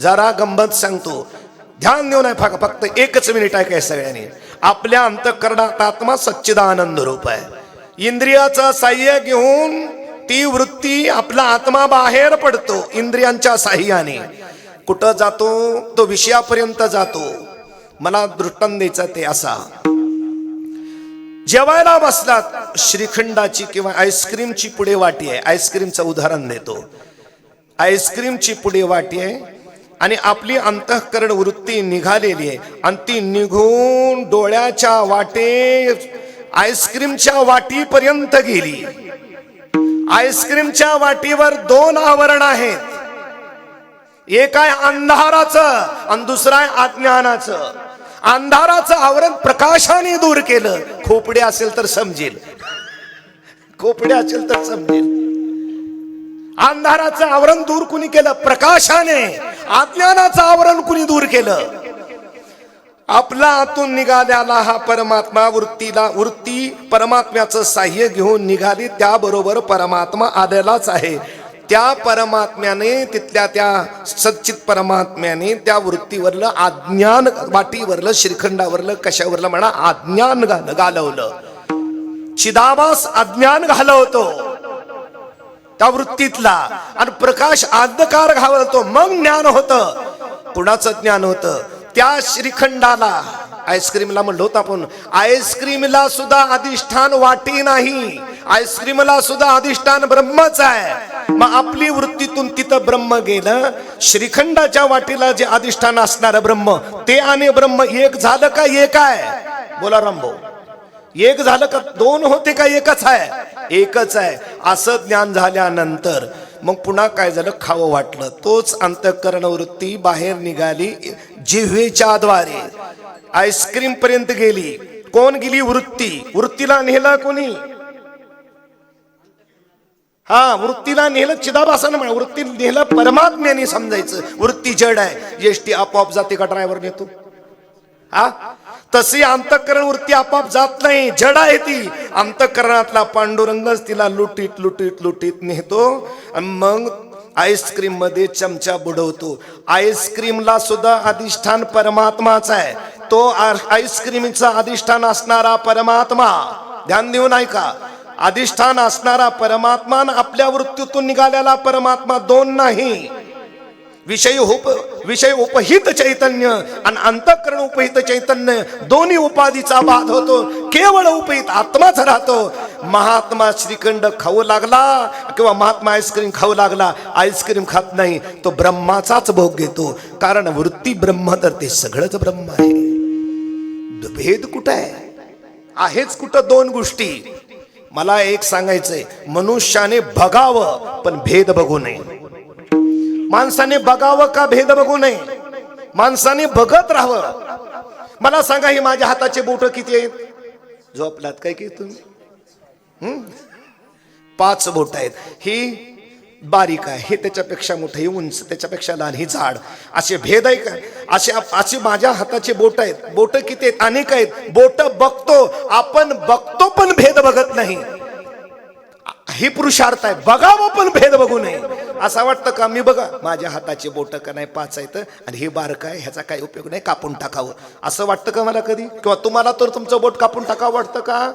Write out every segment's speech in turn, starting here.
जरा गंमत सांगतो. ध्यान देऊ नये फक्त फक्त एकच मिनिट आहे काय सगळ्यांनी. आपल्या अंतकरणात आत्मा सच्चिदानंद रूप आहे. इंद्रियाचा साह्य घेऊन ती वृत्ती आपला आत्मा बाहेर पडतो इंद्रियांच्या साह्याने. कुठं जातो? तो विषयापर्यंत जातो. मला दृष्टांत द्यायचा ते असा. जेवायला बसलात श्रीखंडाची किंवा आईस्क्रीमची पुढे वाटी आहे. आईस्क्रीमचं उदाहरण देतो. आईस्क्रीमची पुढे वाटी आहे. आणि आपली अंतःकरण वृत्ती निघालेली आहे. आणि ती निघून डोळ्याच्या वाटे आईस्क्रीमच्या वाटीपर्यंत गेली. आईस्क्रीमच्या वाटीवर दोन आवरण आहेत. एक आहे अंधाराचं आणि दुसरं आहे अज्ञानाचं. अंधाराचं आवरण प्रकाशाने दूर केलं. खोपडे असेल तर समजेल. खोपडे असेल तर समजेल. अंधाराचं आवरण दूर कुणी केलं? प्रकाशाने. अज्ञानाचं आवरण कुणी दूर केलं? आपला आतून निघालेला हा परमात्मा वृत्तीला वृत्ती परमात्म्याचं साह्य घेऊन निघाली त्याबरोबर परमात्मा आलेलाच आहे. त्या परमात्म्याने तिथल्या त्या सच्चित परमात्म्याने त्या वृत्तीवरलं अज्ञान वाटीवरलं श्रीखंडावरलं कशावरलं म्हणा अज्ञान घाल- घालवलं. चिदाभास अज्ञान घालवतो. त्या वृत्तीतला आणि प्रकाश अंधकार घालवतो मग ज्ञान होतं. कुणाचं ज्ञान होतं? त्या श्रीखंडाला. आईस्क्रीमला म्हणलो होतं आपण आईस्क्रीमला सुद्धा अधिष्ठान वाटी नाही. आईस्क्रीमला सुद्धा अधिष्ठान ब्रह्मच आहे. मग आपली वृत्तीतून तिथं ब्रह्म गेलं. श्रीखंडाच्या वाटीला जे अधिष्ठान असणार ब्रह्म ते आणि ब्रह्म एक झालं का एक आहे? बोला रामभाऊ. एक झालं का दोन होते का एकच आहे? एकच आहे. असं ज्ञान झाल्यानंतर मग पुन्हा काय झालं? खावं वाटलं. तोच अंतःकरण वृत्ती बाहेर निघाली जिव्हेच्या द्वारे. आईस्क्रीम पर्यंत गेली. कोण गेली? वृत्ती. वृत्तीला नेला कोणी? हा वृत्तीला नेलं चिदाभासानं म्हणा. वृत्ती नेलं परमात्म्याने समजायचं. वृत्ती जड आहे. एसटी आपोआप जाते का ड्रायव्हर नेतो हा? तशी अंतःकरण वृत्ती आपाप जात नाही. जड आहे ती. अंतःकरणातला पांडुरंगच तिला लुटीत लुटीत लुटीत नेतो आणि मग आईस्क्रीममध्ये चमचा बुडवतो. आईस्क्रीमला सुद्धा अधिष्ठान परमात्माच आहे. तो आईस्क्रीमचा अधिष्ठान असणारा परमात्मा. ध्यान देऊन ऐका. अधिष्ठान असणारा परमात्मा आपल्या वृत्तीतून निघालेला परमात्मा दोन नाही. विषय उप विषय उपहित चैतन्य आणि अंतःकरण उपहित चैतन्य दोन्ही उपाधीचा बाध होतो केवळ उपहित आत्माच राहतो. महात्मा श्रीखंड खाऊ लागला किंवा महात्मा आईस्क्रीम खाऊ लागला आईस्क्रीम खात नाही तो ब्रह्माचाच भोग घेतो. कारण वृत्ती ब्रह्म तर ते सगळंच ब्रह्म आहे. भेद कुठं आहे? आहेच कुठं दोन गोष्टी? मला एक सांगायचंय मनुष्याने बघावं पण भेद बघू नये. माणसाने बघावं का भेद बघू नये? माणसाने बघत राहावं. मला सांगा ही माझ्या हाताचे बोट किती आहेत? झोपलात काय की तुम्ही? पाच बोट आहेत. ही बारीक आहे. हे त्याच्यापेक्षा मोठं ही उंच त्याच्यापेक्षा लहान ही झाड. असे भेद आहे का? असे असे माझ्या हाताचे बोट आहेत. बोट किती आहेत? अनेक आहेत. बोट बघतो. आपण बघतो पण भेद बघत नाही. हे पुरुषार्थ आहे. बघावं पण भेद बघू नये. असं वाटतं का? मी बघा माझ्या हाताचे बोट का नाही पाच आहेत आणि हे बारक आहे ह्याचा काही उपयोग नाही कापून टाकावं. असं वाटतं का मला कधी? किंवा तुम्हाला तर तुमचं बोट कापून टाकावं वाटतं का?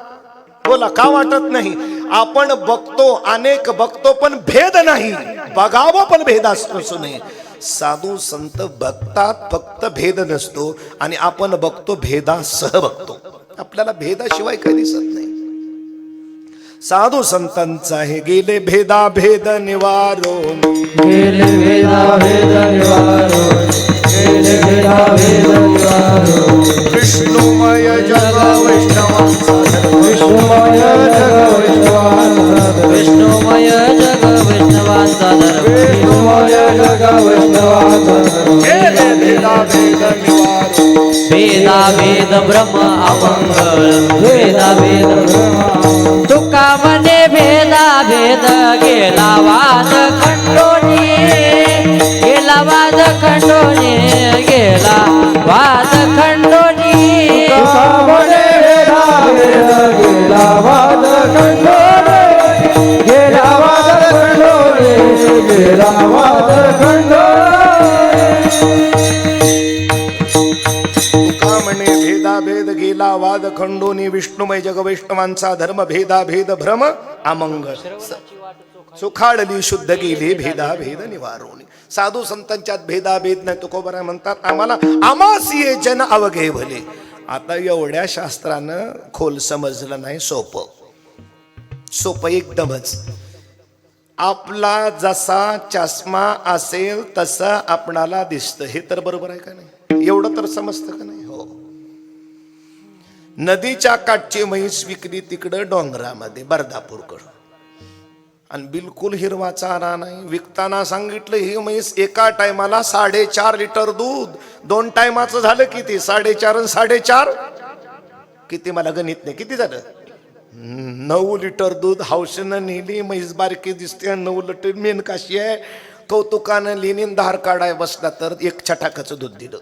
बोला का वाटत नाही? आपण बघतो अनेक बघतो पण भेद नाही. बघावं पण भेद असतो असू नये साधू संत बघतात फक्त भेद नसतो आणि आपण बघतो भेदासह बघतो. आपल्याला भेदाशिवाय काही दिसत नाही. साधू संतांचा हे गेले भेदा भेद निवारो. गेले वेदा वेद निवारो. गेले वेदा वेद निवारो. विष्णुमय जग वैष्णवांचा विष्णुमय जग वैष्णवांचा विष्णुमय जग वैष्णवांचा विष्णुमय जग वैष्णवांचा गेले भेदा भेद निवारो. वेदा वेद ब्रह्म अमंगळ. वेदा वेद तुका म्हणे भेद गेला वाद खंडोनी गेला वाद खंडोनी गेला वाद खंडोनी. गेला वाद खंडोरे गेला वाद खंडोरे गेला वाद खंडोरे वाद खंडोनी विष्णुमय जग वैष्णवांचा धर्म भेदा भेद भ्रम अमंगल. सुखाडली शुद्ध गेली भेदा भेद निवारोनी. साधू संतांच्यात भेदा भेद नाही तुकोबरा म्हणतात आम्हाला आमास ये जन अवघे भले आता एवढ्या शास्त्रानं खोल समजलं नाही सोपं. सोपं एकदमच. आपला जसा चष्मा असेल तसं आपणाला दिसतं. हे तर बरोबर आहे का नाही? एवढं तर समजतं का नाही? नदीच्या काठची म्हैस विकली तिकडं डोंगरामध्ये बर्दापूरकडं आणि बिलकुल हिरवा चारा नाही. विकताना सांगितलं ही म्हैस एका टायमाला साडेचार लिटर दूध. दोन टायमाचं झालं किती? साडेचार आणि साडेचार? किती मला गणित नाही. किती झालं? नऊ लिटर दूध हौशनं नेली म्हैस बारकी दिसते नऊ लिटर मेन काशी आहे. कौतुकानं लिहिणी धार काढाय बसला तर एक छटाकाचं दूध दिलं.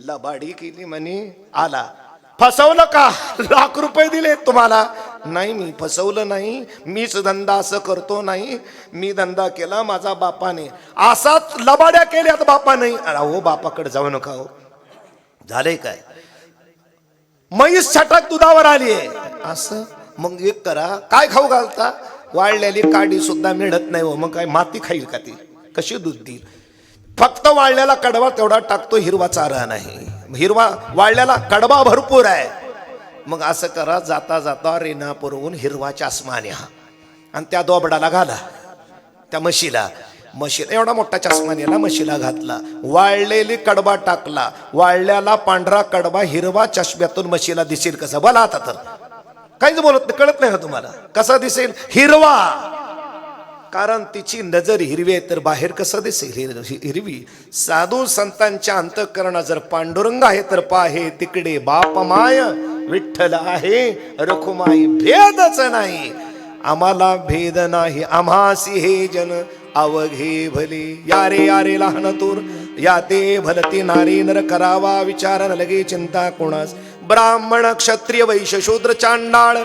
लबाडी केली म्हणे आला. फसवलं का लाख रुपये दिले तुम्हाला. नाही मी फसवलं नाही. मीच धंदा असं करतो नाही. मी धंदा केला माझा बापाने. असाच लबाड्या केल्यात बापाने. अहो बापाकडे जाऊ नका हो. झालंय काय? म्हैस छटाक दुधावर आली आहे असं? मग एक करा. काय खाऊ घालता? वाळलेली काडी सुद्धा मिळत नाही हो. मग काय माती खाईल का ती? कशी दूध देईल? फक्त वाळलेला कडवा तेवढा टाकतो हिरवा चारा नाही. हिरवा वाळलेला कडवा भरपूर आहे. मग असं करा जाता जाता रेणापूरहून हिरवा चष्मा न्या आणि त्या दोबडाला घाला. त्या म्हशीला. म्हशीला एवढा मोठा चष्मा नेला म्हशीला घातला. वाळलेली कडबा टाकला. वाळल्याला पांढरा कडबा हिरवा चष्म्यातून म्हशीला दिसेल कसं? बोला आता तर. काहीच बोलत नाही कळत नाही का तुम्हाला? कसा दिसेल? हिरवा. कारण तिची नजर हिरवी आहे तर बाहेर कसं दिसेल? हिरवी. साधू संतांच्या अंतकरणा जर पांडुरंग आहे तर पाहे तिकडे बाप माय विठ्ठल आहे. रखुमाई भेदच नाही. आम्हाला भेद नाही. आम्हासी हे जन अवघे भले. यारे यारे लहान तूर. या ते भलती नारी नर करावा विचार लगे चिंता कोणास? ब्राह्मण क्षत्रिय वैश्य शूद्र चांडाळ.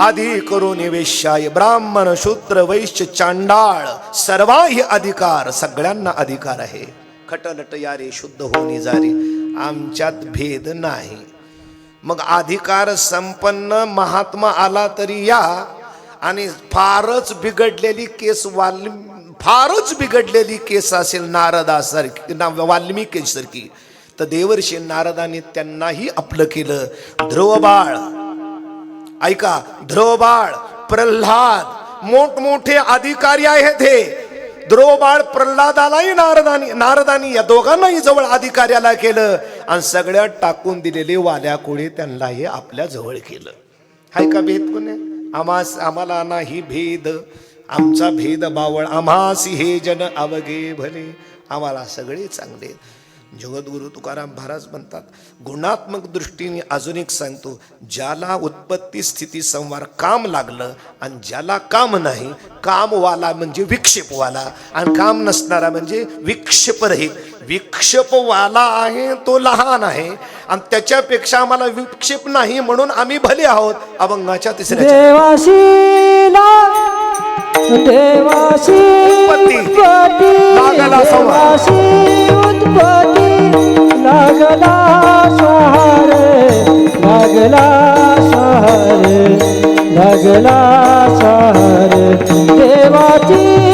आधी करून वेश्याय ब्राह्मण शूद्र वैश्य चांडाळ सर्वाही अधिकार सगळ्यांना अधिकार आहे. खटलट यारे शुद्ध होणे जारे आमच्यात भेद नाही. मग अधिकार संपन्न महात्मा आला तरी या आणि फारच बिघडलेली केस वाल्मी फारच बिघडलेली केस असेल नारदासारखी ना वाल्मिकेसारखी तर देवर्षी नारदाने त्यांनाही आपलं केलं. ध्रुवबाळ ऐका ध्रुवबाळ प्रल्हाद मोठमोठे अधिकारी आहेत हे. ध्रुवबाळ प्रल्हादालाही नारदानी नारदानी या दोघांनाही जवळ अधिकाऱ्याला केलं आणि सगळ्यात टाकून दिलेले वाल्या कोळी त्यांनाही आपल्या जवळ केलं. हाय का भेद कोणी? आम्हास आम्हाला नाही भेद. आमचा भेद बावळ आम्हास हे जन अवघे भले. आम्हाला सगळे चांगले. जगद्गुरु तुकाराम महाराज म्हणतात गुणात्मक दृष्टीने अजून एक सांगतो ज्याला उत्पत्ती स्थिती संवार काम लागलं आणि ज्याला काम नाही कामवाला म्हणजे विक्षेपवाला आणि काम नसणारा म्हणजे विक्षेपरहित विक्षेपवाला आहे तो लहान आहे आणि त्याच्यापेक्षा आम्हाला विक्षेप नाही म्हणून आम्ही भले आहोत अभंगाच्या तिसऱ्या देवाशी देवाशी उत्पत्ती. लागला. देवाशी लागला सहारे लागला सहारे लागला सहारे देवाची